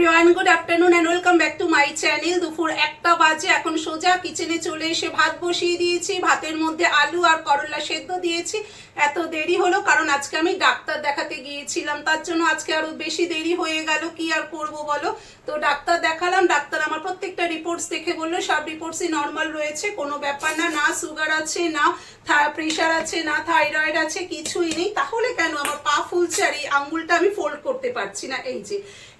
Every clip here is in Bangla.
Everyone good afternoon and welcome back to my channel দুপুর একটা বাজে, এখন সোজা কিচেনে চলে এসে ভাত বসিয়ে দিয়েছি। ভাতের মধ্যে আলু আর করলা সেদ্ধ দিয়েছি। এত দেরি হলো, কারণ আজকে আমি ডাক্তার দেখাতে গিয়েছিলাম, তার জন্য আজকে আরও বেশি দেরি হয়ে গেল, কি আর করব বলো? তো ডাক্তার দেখালাম, ডাক্তার আমার প্রত্যেকটা রিপোর্টস দেখে বলল, সব রিপোর্টসই নর্মাল রয়েছে, কোনো ব্যাপার না না সুগার আছে, না প্রেশার আছে, না থাইরয়েড আছে, কিছুই নেই। তাহলে কেন আমার পা ফুলছে আর এই আঙ্গুলটা আমি ফোল্ড করতে পারছি না? এই যে,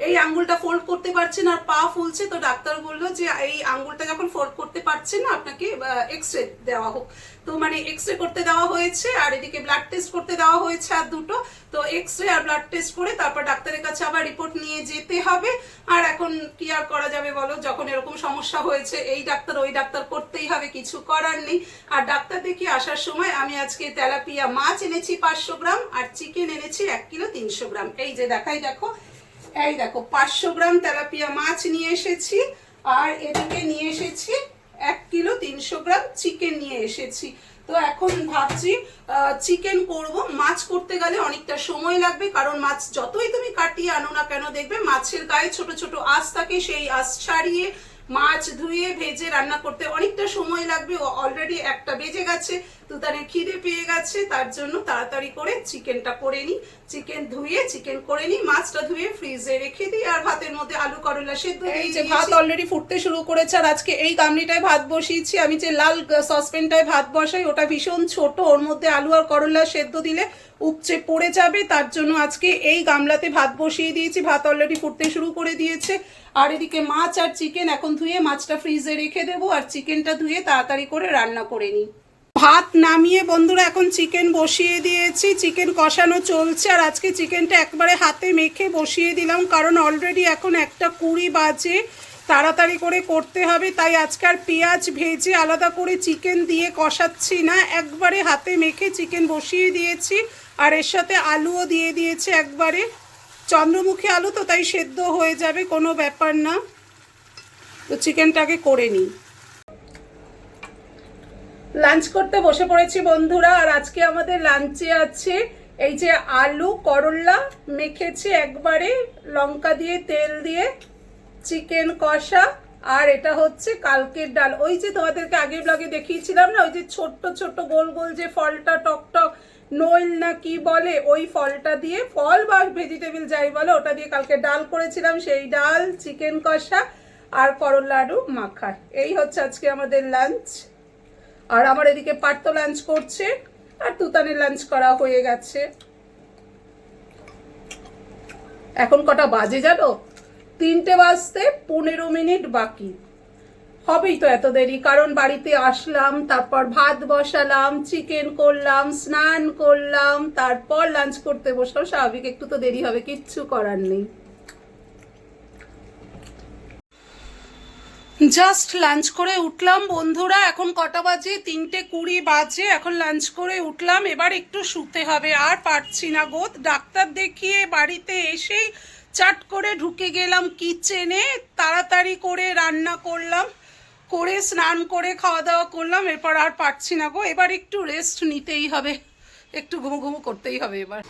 এই আঙ্গুলটা ফোল্ড করতে পারছি না, আর পা ফুলছে, তো ডাক্তার বলল যে এই আঙ্গুলটা যখন ফোল্ড করতে পারছে না, আপনাকে এক্স রে দেওয়া হোক। তো মানে এক্স রে করতে দেওয়া হয়েছে, আর এদিকে ব্লাড টেস্ট করতে দেওয়া হয়েছে আর দুটো। তো এক্স রে আর ব্লাড টেস্ট করে তারপর ডাক্তারের কাছে আবার রিপোর্ট নিয়ে যেতে হবে। আর এখন কি আর করা যাবে বলো? যখন এরকম সমস্যা হয়েছে, এই ডাক্তার ওই ডাক্তার করতেই হবে, কিছু করার নেই। আর ডাক্তার দেখি আসার সময় আমি আজকে তেলাপিয়া মাছ এনেছি পাঁচশো গ্রাম, আর চিকেন এনেছি এক কিলো তিনশো গ্রাম। এই যে দেখাই দেখো, এই দেখো, পাঁচশো গ্রাম তেলাপিয়া মাছ নিয়ে এসেছি, আর এদিকে নিয়ে এসেছি এক কিলো তিনশো গ্রাম চিকেন নিয়ে এসেছি। তো এখন ভাবছি চিকেন করব। মাছ করতে গেলে অনেকটা সময় লাগবে, কারণ মাছ যতই তুমি কাটিয়ে আনো না কেন দেখবে মাছের গায়ে ছোট ছোট আঁশ থাকে, সেই আঁশ ছাড়িয়ে মাছ ধুয়ে, ভেজে রান্না করতে অনেকটা সময় লাগবে। অলরেডি একটা বেজে গেছে। তুতানের খিদে পেয়ে গেছে তার জন্য তাড়াতাড়ি করে চিকেনটা করে নিই চিকেন ধুয়ে চিকেন করে নিই মাছটা ধুয়ে ফ্রিজে রেখে দিই আর ভাতের মধ্যে আলু করলা সেদ্ধ এই যে ভাত অলরেডি ফুটতে শুরু করেছে আর আজকে এই গামলিটায় ভাত বসিয়েছি। আমি যে লাল সসপেনটায় ভাত বসাই ওটা ভীষণ ছোট ওর মধ্যে আলু আর করলা সেদ্ধ দিলে উপচে পড়ে যাবে। তার জন্য আজকে এই গামলাতে ভাত বসিয়ে দিয়েছি ভাত অলরেডি ফুটতে শুরু করে দিয়েছে। আর এদিকে মাছ আর চিকেন এখন ধুয়ে মাছটা ফ্রিজে রেখে দেবো আর চিকেনটা ধুয়ে তাড়াতাড়ি করে রান্না করে নিই। ভাত নামিয়ে বন্ধুরা এখন চিকেন বসিয়ে দিয়েছি চিকেন কষানো চলছে আর আজকে চিকেনটা একবারে হাতে মেখে বসিয়ে দিলাম কারণ অলরেডি এখন একটা কুড়ি বাজে, তাড়াতাড়ি করে করতে হবে, তাই আজকে আর পেঁয়াজ ভেজে আলাদা করে চিকেন দিয়ে কষাচ্ছি না, একবারে হাতে মেখে চিকেন বসিয়ে দিয়েছি আর এর সাথে আলুও দিয়ে দিয়েছি একবারে। চন্দ্রমুখী আলু তো তাই সেদ্ধ হয়ে যাবে, কোনো ব্যাপার না। তো চিকেনটাকে করে নিই। লাঞ্চ করতে বসে পড়েছি বন্ধুরা, আর আজকে আমাদের লাঞ্চে আছে এই যে আলু করল্লা মেখেছি একবারে, লঙ্কা দিয়ে, তেল দিয়ে চিকেন কষা, আর এটা হচ্ছে কালকের ডাল। ওই যে তোমাদেরকে আগের ব্লগে দেখিয়েছিলাম না, ওই যে ছোট্ট ছোট্ট গোল গোল যে ফলটা টক টক নইল না কি বলে, ওই ফলটা দিয়ে, ফল বা ভেজিটেবল যাই বলে, ওটা দিয়ে কালকে ডাল করেছিলাম, সেই ডাল চিকেন কষা, আর করল্লা আলু মাখা। এই হচ্ছে আজকে আমাদের লাঞ্চ আর আমার এদিকে পার্থ লাঞ্চ করছে, আর তুতানের লাঞ্চ করা হয়ে গেছে। এখন কটা বাজে জানো? তিনটে বাজতে পনেরো মিনিট বাকি। হবেই তো এত দেরি, কারণ বাড়িতে আসলাম, তারপর ভাত বসালাম, চিকেন করলাম, স্নান করলাম, তারপর লাঞ্চ করতে বসলাম। স্বাভাবিক, একটু তো দেরি হবে, কিচ্ছু করার নেই। জাস্ট লাঞ্চ করে উঠলাম, বন্ধুরা। এখন কটা বাজে? তিনটে কুড়ি বাজে। এখন লাঞ্চ করে উঠলাম। এবার একটু শুতে হবে। আর পারছি না গো ডাক্তার দেখিয়ে বাড়িতে এসেই চাট করে ঢুকে গেলাম কিচেনে তাড়াতাড়ি করে রান্না করলাম। করে স্নান করে খাওয়া দাওয়া করলাম। এরপর আর পারছি না গো। এবার একটু রেস্ট নিতেই হবে। একটু ঘুমো ঘুমো করতেই হবে এবার।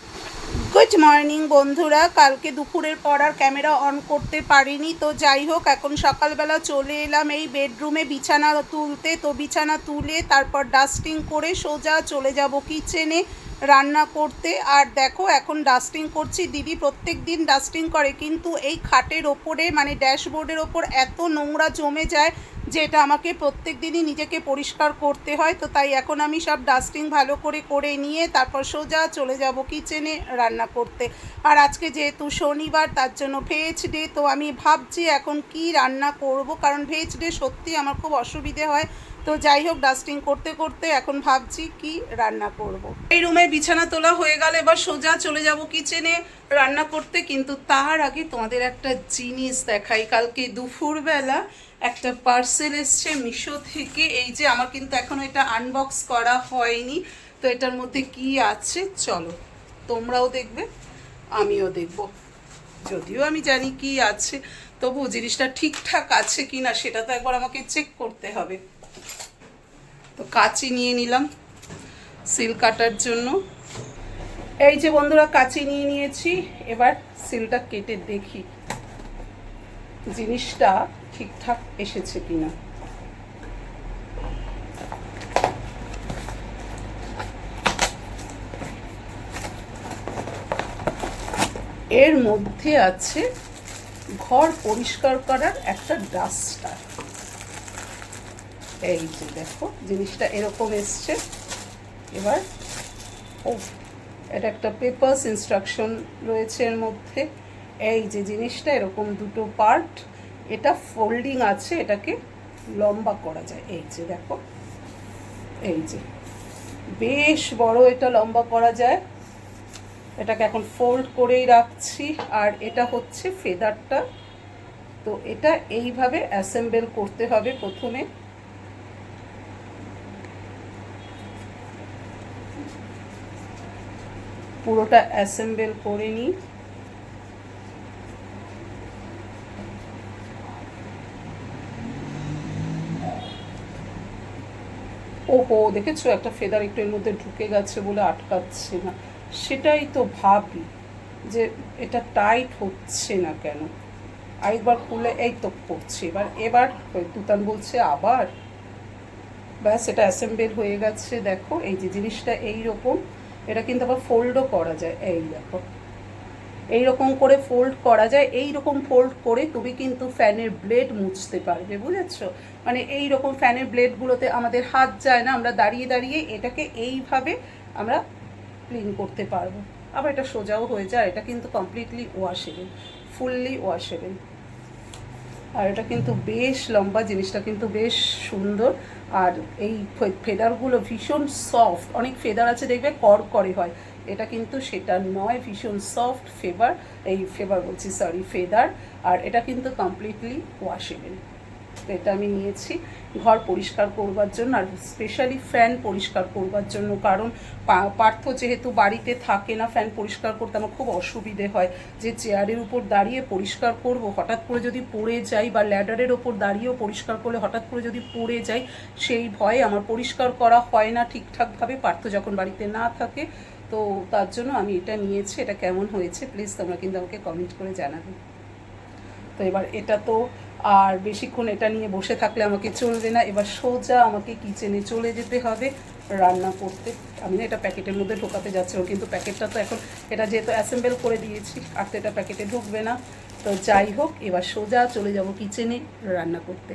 গুড মর্নিং বন্ধুরা। কালকে দুপুরের পর আর ক্যামেরা অন করতে পারিনি, তো যাই হোক, এখন সকালবেলা চলে এলাম এই বেডরুমে বিছানা তুলতে। তো বিছানা তুলে তারপর ডাস্টিং করে সোজা চলে যাব কিচেনে রান্না করতে। আর দেখো, এখন ডাস্টিং করছি। দিদি প্রত্যেক দিন ডাস্টিং করে, কিন্তু এই খাটের ওপরে মানে ড্যাশবোর্ডের ওপর এত নোংরা জমে যায় যে এটা আমাকে প্রত্যেক দিনই নিজেকে পরিষ্কার করতে হয়, তো তাই এখন আমি সব ডাস্টিং ভালো করে করে নিয়ে তারপর সোজা চলে যাব কিচেনে রান্না করতে। আর আজকে যেহেতু শনিবার, তার জন্য ভেজ ডে তো আমি ভাবছি এখন কি রান্না করব, কারণ ভেজ ডে সত্যি আমার খুব অসুবিধে হয়। তো যাই হোক ডাস্টিং করতে করতে এখন ভাবছি কি রান্না করব। এই রুমে বিছানা তোলা হয়ে গেলে, এবার সোজা চলে যাব কিচেনে রান্না করতে, কিন্তু তার আগে তোমাদের একটা জিনিস দেখাই। কালকে দুপুরবেলা একটা পার্সেল এসছে মিশো থেকে, এই যে আমার কিন্তু এখনও এটা আনবক্স করা হয়নি, তো এটার মধ্যে কি আছে চলো, তোমরাও দেখবে, আমিও দেখব। যদিও আমি জানি কি আছে তবু জিনিসটা ঠিকঠাক আছে কি না সেটা তো একবার আমাকে চেক করতে হবে। তো কাঁচি নিয়ে নিলাম সিল কাটার জন্য। এই যে বন্ধুরা, কাঁচি নিয়ে নিয়েছি। এবার সিলটা কেটে দেখি জিনিসটা ঠিকঠাক এসেছে কিনা। এর মধ্যে আছে ঘর পরিষ্কার করার একটা ডাস্টার। এই যে দেখো, জিনিসটা এরকম এসছে। এবার, ও, এটা একটা পেপার্স ইনস্ট্রাকশন রয়েছে এর মধ্যে। এই যে জিনিসটা, এরকম দুটো পার্ট এটা ফোল্ডিং আছে, এটাকে লম্বা করা যায়। এই যে দেখো, এই যে, বেশ বড় এটা লম্বা করা যায়। এটাকে এখন ফোল্ড করেই রাখছি, আর এটা হচ্ছে ফেদারটা তো এটা এইভাবে অ্যাসেম্বল করতে হবে প্রথমে। পুরোটা অ্যাসেম্বল করে নিই ওহো, দেখেছ? একটা ফেদার একটু এর মধ্যে ঢুকে গেছে বলে আটকাচ্ছে না। সেটাই তো ভাবি যে এটা টাইট হচ্ছে না কেন? আরেকবার খুলে, এই তো করছে। এবার এবার তুতান বলছে, আবার? ব্যাস, এটা অ্যাসেম্বল হয়ে গেছে। দেখো, এই যে জিনিসটা এই রকম এটা কিন্তু আবার ফোল্ডও করা যায়। এই দেখো। এই রকম করে ফোল্ড করা যায়। এই রকম ফোল্ড করে তুমি কিন্তু ফ্যানের ব্লেড মুছতে পারবে, বুঝেছ? মানে এই রকম ফ্যানের ব্লেডগুলোতে আমাদের হাত যায় না, আমরা দাঁড়িয়ে দাঁড়িয়ে এটাকে এইভাবে আমরা ক্লিন করতে পারব। আবার এটা সোজাও হয়ে যায়, এটা কিন্তু কমপ্লিটলি ওয়াশেবেল ফুললি ওয়াশেবেল আর এটা কিন্তু বেশ লম্বা, জিনিসটা কিন্তু বেশ সুন্দর। আর এই ফেদারগুলো ভীষণ সফট অনেক ফেদার আছে, দেখবে কর করে হয়। এটা কিন্তু সেটা নয়, ভীষণ সফট ফেভার এই ফেভার বলছি সরি ফেদার। আর এটা কিন্তু কমপ্লিটলি ওয়াশেবেল এটা আমি নিয়েছি। ঘর পরিষ্কার করবার জন্য আর স্পেশালি ফ্যান পরিষ্কার করবার জন্য। কারণ পার্থ যেহেতু বাড়িতে থাকে না ফ্যান পরিষ্কার করতে আমার খুব অসুবিধে হয়। যে চেয়ারের উপর দাঁড়িয়ে পরিষ্কার করব, হঠাৎ করে যদি পড়ে যাই বা ল্যাডারের ওপর দাঁড়িয়েও পরিষ্কার করলে হঠাৎ করে যদি পড়ে যাই, সেই ভয়ে আমার পরিষ্কার করা হয় না ঠিকঠাকভাবে। পার্থ যখন বাড়িতে না থাকে, তো তার জন্য আমি এটা নিয়েছি। এটা কেমন হয়েছে প্লিজ তোমরা কিন্তু আমাকে কমেন্ট করে জানাবে। তো এবার এটা তো আর বেশিক্ষণ এটা নিয়ে বসে থাকলে আমাকে চলবে না। এবার সোজা আমাকে কিচেনে চলে যেতে হবে, রান্না করতে। আমি না এটা প্যাকেটের মধ্যে ঢোকাতে যাচ্ছিলাম, কিন্তু প্যাকেটটা তো এখন, এটা যেহেতু অ্যাসেম্বল করে দিয়েছি, আর তো এটা প্যাকেটে ঢুকবে না। তো যাই হোক, এবার সোজা চলে যাব কিচেনে রান্না করতে।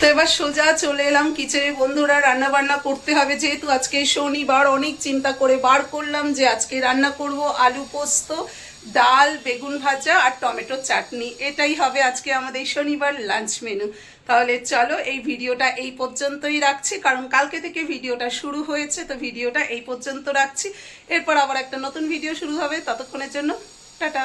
তো এবার সোজা চলে এলাম কিচেনে বন্ধুরা রান্না বান্না করতে হবে যেহেতু আজকে শনিবার, অনেক চিন্তা করে বার করলাম যে আজকে রান্না করব আলু পোস্ত। ডাল, বেগুন ভাজা আর টমেটো চাটনি। এটাই হবে আজকে আমাদের শনিবার লাঞ্চ মেনু। তাহলে চলো এই ভিডিওটা এই পর্যন্তই রাখছি, কারণ কালকে থেকে ভিডিওটা শুরু হয়েছে, তো ভিডিওটা এই পর্যন্ত রাখছি। এরপর আবার একটা নতুন ভিডিও শুরু হবে। ততক্ষণের জন্য টাটা।